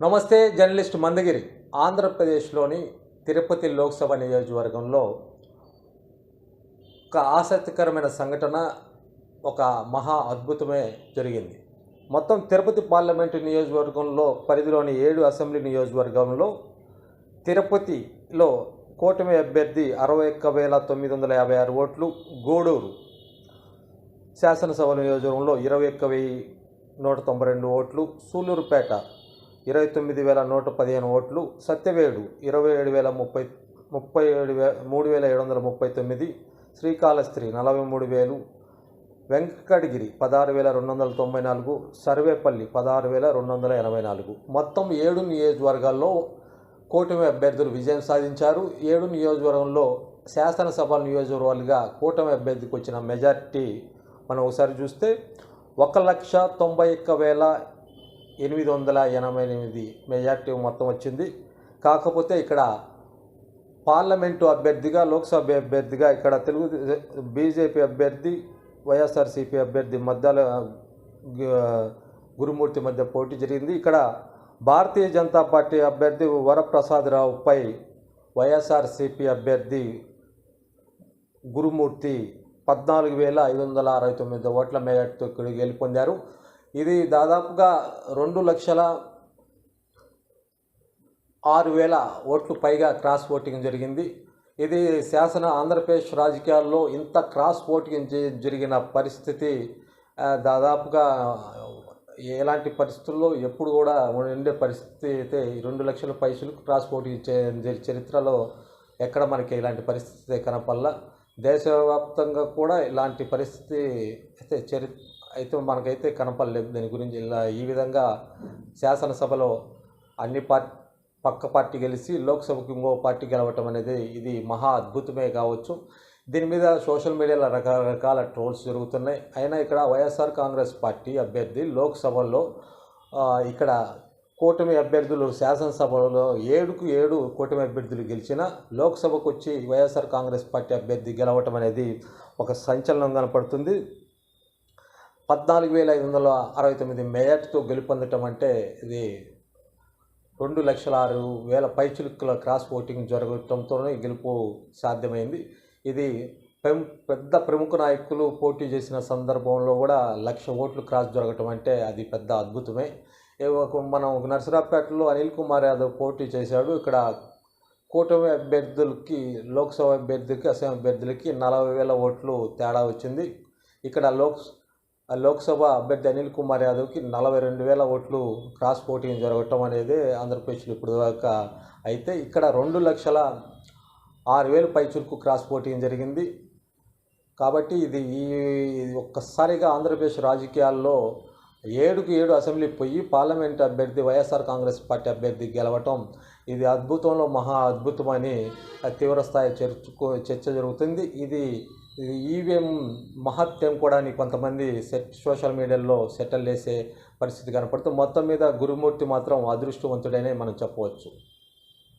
నమస్తే జర్నలిస్ట్ మందగిరి. ఆంధ్రప్రదేశ్లోని తిరుపతి లోక్సభ నియోజకవర్గంలో ఒక ఆసక్తికరమైన సంఘటన ఒక మహా అద్భుతమే జరిగింది. మొత్తం తిరుపతి పార్లమెంటు నియోజకవర్గంలో పరిధిలోని ఏడు అసెంబ్లీ నియోజకవర్గంలో తిరుపతిలో కూటమి అభ్యర్థి అరవై ఒక్క వేల తొమ్మిది వందల యాభై ఆరు ఓట్లు గూడూరు శాసనసభ నియోజకవర్గంలో ఇరవై ఒక్క వెయ్యి నూట తొంభై రెండు ఓట్లు సూలూరుపేట ఇరవై తొమ్మిది వేల నూట పదిహేను ఓట్లు సత్యవేడు ఇరవై ఏడు వేల ముప్పై ముప్పై ఏడు వే మూడు వేల ఏడు వందల ముప్పై తొమ్మిది శ్రీకాళహస్త్రి నలభై మూడు వేలు వెంకటగిరి పదహారు వేల రెండు వందల తొంభై నాలుగు సర్వేపల్లి పదహారు వేల రెండు వందల ఎనభై నాలుగు. మొత్తం ఏడు నియోజకవర్గాల్లో కూటమి అభ్యర్థులు విజయం సాధించారు. ఏడు నియోజకవర్గంలో శాసనసభ నియోజకవర్గాలుగా కూటమి అభ్యర్థికి వచ్చిన మెజార్టీ మనం ఒకసారి చూస్తే ఒక లక్ష తొంభై ఒక్క వేల ఎనిమిది వందల ఎనభై ఎనిమిది మెజార్టీ మొత్తం వచ్చింది. కాకపోతే ఇక్కడ పార్లమెంటు అభ్యర్థిగా లోక్సభ అభ్యర్థిగా ఇక్కడ తెలుగు బీజేపీ అభ్యర్థి వైఎస్ఆర్సీపీ అభ్యర్థి మధ్యలో గురుమూర్తి మధ్య పోటీ జరిగింది. ఇక్కడ భారతీయ జనతా పార్టీ అభ్యర్థి వరప్రసాదరావుపై వైఎస్ఆర్సీపీ అభ్యర్థి గురుమూర్తి పద్నాలుగు వేల ఐదు వందల అరవై తొమ్మిది ఓట్ల మేరతో ఇక్కడ గెలుపొందారు ఇది దాదాపుగా రెండు లక్షల ఆరు వేల ఓట్లు పైగా క్రాస్ ఓటింగ్ జరిగింది. ఇది శాసన ఆంధ్రప్రదేశ్ రాజకీయాల్లో ఇంత క్రాస్ ఓటింగ్ జ- జరిగిన పరిస్థితి దాదాపుగా ఎలాంటి పరిస్థితుల్లో ఎప్పుడు కూడా ఉండే పరిస్థితి అయితే రెండు లక్షల పైసలు క్రాస్ ఓటింగ్ చే- చరిత్రలో ఎక్కడ మనకి ఇలాంటి పరిస్థితి కనపల్ల దేశవ్యాప్తంగా కూడా ఇలాంటి పరిస్థితి అయితే చరి అయితే మనకైతే కనపడలేదు. దీని గురించి ఇలా ఈ విధంగా శాసనసభలో అన్ని పార్టీ పక్క పార్టీ గెలిచి లోక్సభకు ఇంకో పార్టీ గెలవటం అనేది ఇది మహా అద్భుతమే కావచ్చు. దీని మీద సోషల్ మీడియాలో రకరకాల ట్రోల్స్ జరుగుతున్నాయి. అయినా ఇక్కడ వైఎస్ఆర్ కాంగ్రెస్ పార్టీ అభ్యర్థి లోక్సభలో ఇక్కడ కూటమి అభ్యర్థులు శాసనసభలో ఏడుకు ఏడు కూటమి అభ్యర్థులు గెలిచిన లోక్సభకు వచ్చి వైఎస్ఆర్ కాంగ్రెస్ పార్టీ అభ్యర్థి గెలవటం అనేది ఒక సంచలనం కనపడుతుంది. పద్నాలుగు వేల ఐదు వందల అరవై తొమ్మిది మేయర్తో గెలుపొందటం అంటే ఇది రెండు లక్షల ఆరు వేల పైచులుక్కుల క్రాస్ ఓటింగ్ జరగటంతోనే గెలుపు సాధ్యమైంది. ఇది పెద్ద ప్రముఖ నాయకులు పోటీ చేసిన సందర్భంలో కూడా లక్ష ఓట్లు క్రాస్ జరగటం అంటే అది పెద్ద అద్భుతమే. ఒక మనం నర్సరాపేటలో అనిల్ కుమార్ యాదవ్ పోటీ చేశాడు. ఇక్కడ కూటమి అభ్యర్థులకి లోక్సభ అభ్యర్థులకి అసెంబ్లీ అభ్యర్థులకి నలభై వేల ఓట్లు తేడా వచ్చింది. ఇక్కడ లోక్ లోక్సభ అభ్యర్థి అనిల్ కుమార్ యాదవ్కి నలభై రెండు వేల ఓట్లు క్రాస్ ఓటింగ్ జరగటం అనేది ఆంధ్రప్రదేశ్లో ఇప్పుడు దాకా అయితే ఇక్కడ రెండు లక్షల ఆరు వేలు పైచులకు క్రాస్ ఓటింగ్ జరిగింది. కాబట్టి ఇది ఈ ఒక్కసారిగా ఆంధ్రప్రదేశ్ రాజకీయాల్లో ఏడుకు ఏడు అసెంబ్లీ పోయి పార్లమెంట్ అభ్యర్థి వైఎస్ఆర్ కాంగ్రెస్ పార్టీ అభ్యర్థి గెలవటం ఇది అద్భుతంలో మహా అద్భుతమని తీవ్రస్థాయి చర్చకు చర్చ జరుగుతుంది. ఇది ఈవీఎం మహత్యం కూడా అని కొంతమంది సెట్ సోషల్ మీడియాలో సెటిల్ చేసే పరిస్థితి కనపడుతుంది. మొత్తం మీద గురుమూర్తి మాత్రం అదృష్టవంతుడనే మనం చెప్పవచ్చు.